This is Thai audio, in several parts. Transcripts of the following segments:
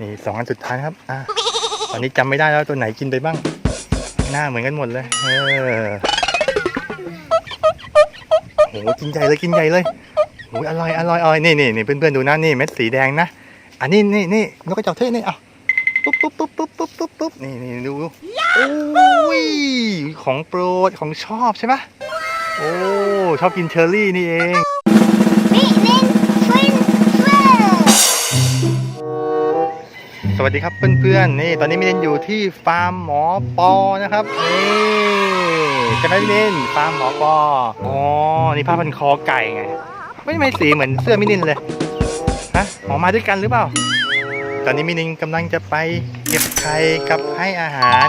นี่สองอันสุดท้ายครับ อะตอนนี้จำไม่ได้แล้วตัวไหนกินไปบ้าง หน้าเหมือนกันหมดเลย เออโหกินใหญ่เลยกินใหญ่เลยโหอร่อยอร่อยอร่อยนี่นี่นี่เพื่อนๆดูนะนี่เม็ดสีแดงนะ อันนี้นี่นี่นกกระจอกเทศนี่เอาปุ๊บปุ๊บปุ๊บปุ๊บปุ๊บปุ๊บปุ๊บนี่นี่ดูโอ้ยของโปรดของชอบใช่ไหมโอ้ชอบกินเชอร์รี่นี่เอง สวัสดีครับเพื่อนๆนี่ตอนนี้มิลินอยู่ที่ฟาร์มหมอปอนะครับนี่ใช่ไหมมิลินฟาร์มหมอปออ๋อนี่ผ้าพันคอไก่ไงไม่ไม่สีเหมือนเสื้อมิลินเลยฮะหมอมาด้วยกันหรือเปล่า ตอนนี้มิลินกำลังจะไปเก็บไข่กับให้อาหาร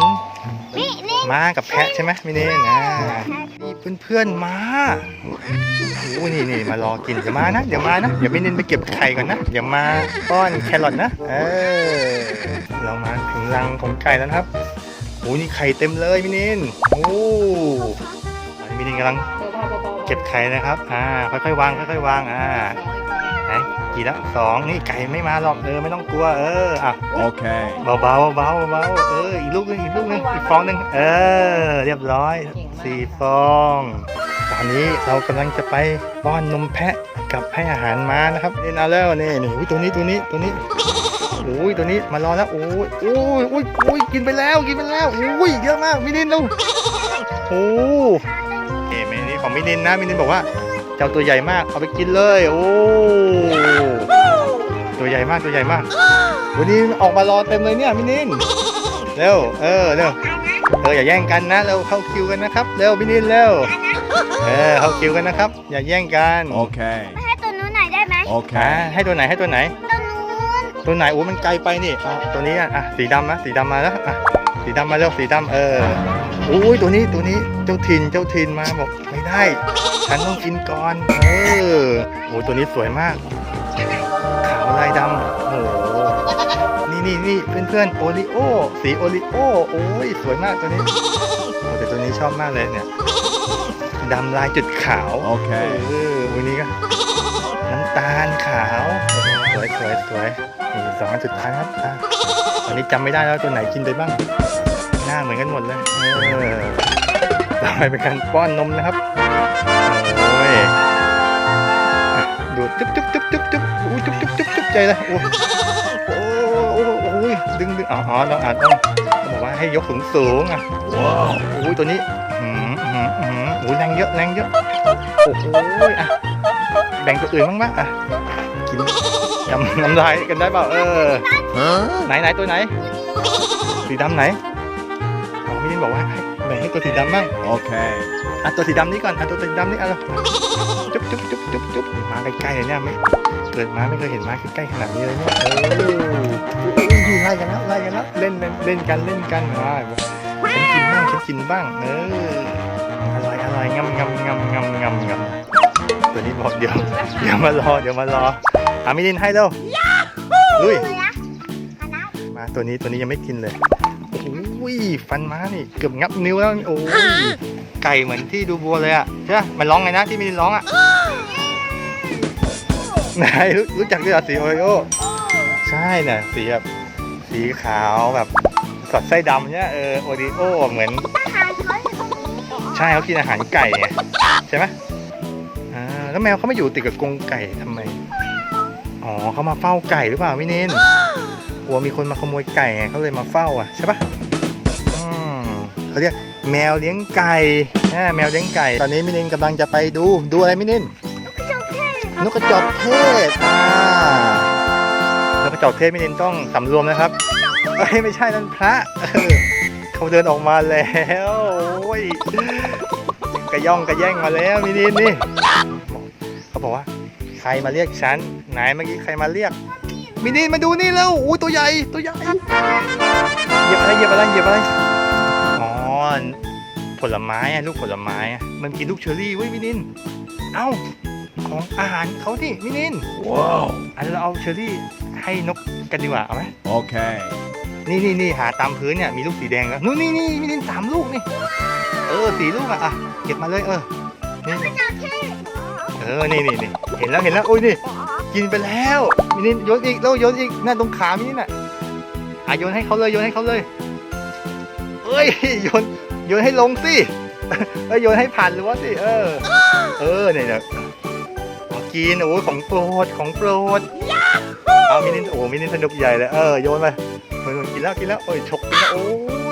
มิลินม้ากับแพะใช่ไหมมิลินอ่านี่เพื่อนๆมาโอ้นี่นี่มารอกินเดี๋ยวมานะเดี๋ยวมานะเดี๋ยวมิลินไปเก็บไข่ก่อนนะเดี๋ยวมาป้อนแครอทนะเออเรามาถึงรังของไก่แล้วนะครับโอ้นี่ไข่เต็มเลยมิลินโอ้ตอนนี้มิลินกำลังเก็บไข่นะครับอ่าค่อยๆวางค่อยๆวางอ่าไหน กี่แล้วสองนี่ไก่ไม่มาหรอกเออไม่ต้องกลัวเอออะ Okay. เบาๆเบาๆเบาๆเอออีกลูกหนึงอีกลูกหนึงอีกฟองหนึงเออ เรียบร้อยสี่ฟองตอนนี้เรากำลังจะไปป้อนนมแพะกับให้อาหารม้านะครับนี่เอาแล้วนี่นี่อุ๊ยตัวนี้ตัวนี้ตัวนี้โอ้ยตัวนี้มารอแล้วโอ้ยโอ้ยโอ้ยโอ้ยกินไปแล้วกินไปแล้วโอ้ยเยอะมากมินินลูกโอ้เอ๋มินินของมินินนะมินินบอกว่าเจ้าตัวใหญ่มากเอาไปกินเลย โอ้ ตัวใหญ่มากตัวใหญ่มาก วันนี้ออกมารอเต็มเลยเนี่ยมินินเร็วเออเร็วเอออย่าแย่งกันนะเร็วเข้าคิวกันนะครับเร็วมินินเร็วเออเข้าคิวกันนะครับ อย่าแย่งกัน Okay. ให้ตัวนู้นหน่อยได้ไหมอ่า Okay. ให้ตัวไหนให้ตัวไหน ตัวนู้นตัวไหนโอ้มันไกลไปนี่อะตัวนี้อะอะสีดำนะสีดำมาแล้วอะสีดำมาเร็วสีดำเออโอ้ยตัวนี้ตัวนี้เจ้าถิ่นเจ้าถิ่นมาบอกไม่ได้ ฉันต้องกินก่อน เออโอ้ตัวนี้สวยมาก พื่อนเพื่อนโอริโอสีโอริโอโอ้ยสวยมากตัวนี้โอ้แต่ตัวนี้ชอบมากเลยเนี่ยดำลายจุดขาวโอเคเออวันนี้ก็น้ำตาลขาวสวยสวยสวยนี่สองอันสุดท้ายครับอะตอนนี้จำไม่ได้แล้วตัวไหนกินไปบ้าง หน้าเหมือนกันหมดเลยเออต่อไปเป็นการป้อนนมนะครับโอ้ยอะดูดจุ๊บจุ๊บจุ๊บจุ๊บจุ๊บโอ้ยจุ๊บจุ๊บจุ๊บจุ๊บใจเลยโอ้โอ้โอ้โอ้ย ดึงดึงอ๋ออ๋อต้องอ่านต้องต้องบอกว่าให้ยกสูงสูงอะ Wow. โอ้ยตัวนี้หืมหืมหืมโอ้ยแรงเยอะแรงเยอะโอ้โหอะแบ่งตัวอื่นบ้างไหมอะกินยำน้ำลายกันได้เปล่าเออ Huh? ไหนไหนตัวไหน สีดำไหนอ๋อมิลินบอกว่าให้แบ่งให้ตัวสีดำบ้าง Okay. อะตัวสีดำนี้ก่อนอะตัวสีดำนี้เอะ จุ๊บจุ๊บจุ๊บจุ๊บจุ๊บมาใกล้ๆเลยเนี่ยไม่เกิดมาไม่เคยเห็นมาใกล้ๆขนาดนี้เลยเนี่ยเอออุ้ยไล่กันแล้วไล่กันแล้วเล่นเล่นเล่นกันเล่นกันอ่าฉันกินบ้างฉันกินบ้างเอออร่อยอร่อยงำงำงำงำงำงำตัวนี้บอกเดี๋ยวเดี๋ยวมารอเดี๋ยวมารออามิลินให้เร็วลุยมาตัวนี้ตัวนี้ยังไม่กินเลยโอ้ยฟันม้านี่เกือบงับนิ้วแล้วโอ้ย ไก่เหมือนที่ดูบัวเลยอะใช่ไหมมันร้องไงนะที่มิลินร้องอะไหนรู้รู้จักด้วยเหรอสีโอริโอใช่น่ะสีแบบสีขาวแบบสอดไส้ดำเนี่ยเออโอริโอเหมือนทานเขาอยู่ตรงนี้ใช่เขากินอาหารไก่ไงใช่ไหมอ่าแล้วแมวเขาไม่อยู่ติดกับกรงไก่ทำไมอ๋อเขามาเฝ้าไก่หรือเปล่ามินินกลัวมีคนมาขโมยไก่ไงเขาเลยมาเฝ้าอะใช่ปะอืมเขาเรียก แมวเลี้ยงไก่อ่าแมวเลี้ยงไก่ ตอนนี้มินินกำลังจะไปดู ดูอะไรมินินนกกระจอกเทศครับนกกระจอกเทศอ่านกกระจอกเทศมินินต้องสำรวมนะครับเอ้ยไม่ใช่นั่นพระเออเขาเดินออกมาแล้วโอ้ยกระย่องกระแย่งมาแล้วมินินนี่ เขาบอกว่า ใครมาเรียกฉันไหนเมื่อกี้ใครมาเรียกมินินมาดูนี่แล้วอุ้ยตัวใหญ่ตัวใหญ่เหยียบอะไรเหยียบอะไรเหยียบอะไรอ๋อ ผลไม้อะลูกผลไม้อะมันกินลูกเชอร์รี่เว้ยมินิน เอ้าของอาหารเขาที่มินิน Wow. อันเราเอาเชอร์รี่ให้นกกันดีกว่าเอาไหม Okay. นี่นี่นี่หาตามพื้นเนี่ยมีลูกสีแดงแล้วนู่นนี่นี่มินินสามลูกนี่ เออสี่ลูกอะอะเก็บมาเลยเออนี่เออนี่นี่นี่เห็นแล้วเห็นแล้วโอ้ยนี่กินไปแล้วมินินโยนอีกแล้วโยนอีกนั่นตรงขามินินน่ะอะโยนให้เขาเลยโยนให้เขาเลยเอ้ยโยน โยนให้ลงสิเอ้ยโยนให้ผ่านรั้วสิ เออ เออเนี่ยเนี่ยเอากินโอ้ยของโปรดของโปรดเอามินินโอ้มินินสนุกใหญ่เลยเออโยนไปโยนกินแล้วกินแล้วโอ้ยฉกกินแล้วโอ้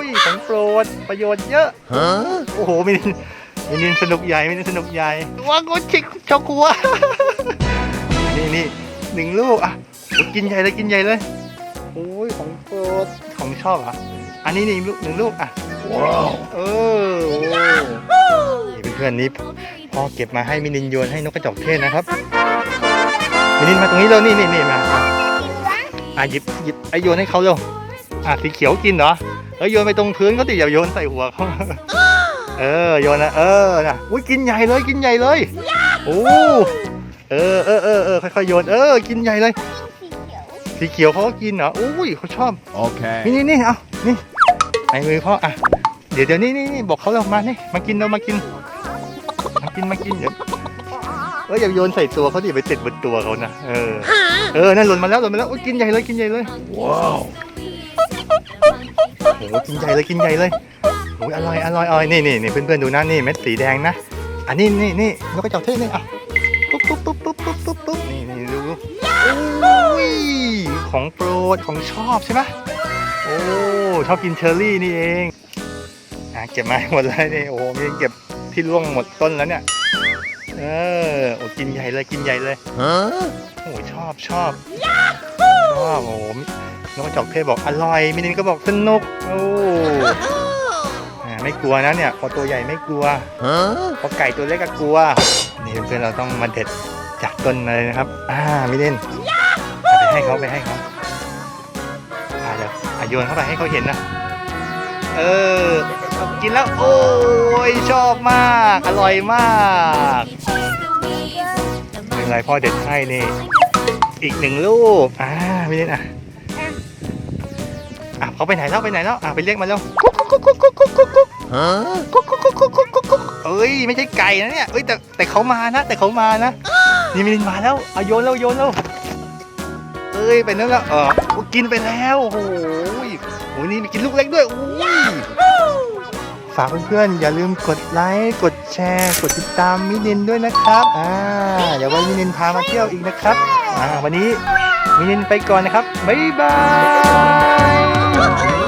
ยของโปรดประโยชน์เยอะโอ้โหมินินมินินสนุกใหญ่มินินสนุกใหญ่ว้าวกูชิกชกหัวนี่นี่หนึ่งลูกอะโอ้ยกินใหญ่เลยกินใหญ่เลย โอ้ยของโปรดของชอบเหรอะ อันนี้นี่ลูกหนึ่งลูกอะเออโอ้นี่เพื่อนๆนี่พ่อเก็บมาให้มินินโยนให้นกกระจอกเทศนะครับมินินมาตรงนี้เร็วนี่นี่นี่มาอะอะหยิบหยิบไอโยนให้เขาเร็วอะสีเขียวกินเหรอเอ้ยโยนไปตรงพื้นเขาติอย่าโยนใส่หัวเขาเออโยนนะเออนะอุ้ยกินใหญ่เลยกินใหญ่เลยโอ้เออเออเออเออค่อยๆโยนเออกินใหญ่เลย สีเขียวสีเขียวเขาก็กินเหรออุ้ยเขาชอบ Okay. นี่นี่นี่เอานี่ในมือพ่ออะ เดี๋ยวเดี๋ยวนี่นี่นี่บอกเขาเรามานี่มากินเรามากิน มากินมากินเดี๋ยวเอออย่าโยนใส่ตัวเขาดิไปติดบนตัวเขานะเออเออนั่นหล่นมาแล้วหล่นมาแล้วอุ้ยกินใหญ่เลยกินใหญ่เลย Wow. โอ้โหกินใหญ่เลยกินใหญ่เลยโอ้ยอร่อยอร่อยอร่อยนี่นี่นี่เพื่อนๆดูนะนี่เม็ดสีแดงนะอันนี้นี่นี่แล้วก็จอกเทศนี่อะปุ๊บปุ๊บปุ๊บปุ๊บปุ๊บปุ๊บปุ๊บนี่นี่ดูดูโอ้ย ของโปรดของชอบใช่ไหมโอ้ชอบกินเชอร์รี่นี่เองอะเก็บมาหมดเลยนี่โอ้โหมีเก็บที่ร่วงหมดต้นแล้วเนี่ยเออโอ้กินใหญ่เลยกินใหญ่เลย Huh? โอ้ชอบชอบชอบโอ้โหน้องกระจอกเทศบอกอร่อยมินินก็บอกสนุกโอ้อ่าไม่กลัวนะเนี่ยพอตัวใหญ่ไม่กลัว Huh? พอไก่ตัวเล็กก็กลัวนี่เพื่อนๆเราต้องมาเด็ดจากต้นเลยนะครับ อ่ามินินเอาไป ให้เขาไปให้เขาอ่าเดี๋ยวอะโยนเข้าไปให้เขาเห็นนะ เออ กินแล้ว โอ้ยชอบมาก อร่อยมากเป็นไรพ่อเด็ดให้นี่ อีกหนึ่งลูก อ่ามินินอะอะเขาไปไหนแล้วไปไหนแล้วอะไปเรียกมาแล้วกุ๊กกุ๊กกุ๊กกุ๊กกุ๊กกุ๊กกุ๊กกุ๊กกุ๊กกุ๊กกุ๊กกุ๊กกุ๊กเอ้ยไม่ใช่ไก่นะเนี่ยเอ้ยแต่แต่เขามานะ แต่เขามานะนี่มิลินมาแล้วเอาโยนแล้วโยนแล้ว อ้ยไปนั่นแล้วเออกินไปแล้วโอ้โหโอ้นี่มีกินลูกเล็กด้วยโอ้ยฝากเพื่อนๆอย่าลืมกดไลค์กดแชร์ กดติดตามมินินด้วยนะครับอ่าเดี๋ยววันมินินพามาเที่ยวอีกนะครับอ่าวันนี้มินินไปก่อนนะครับบ๊ายบาย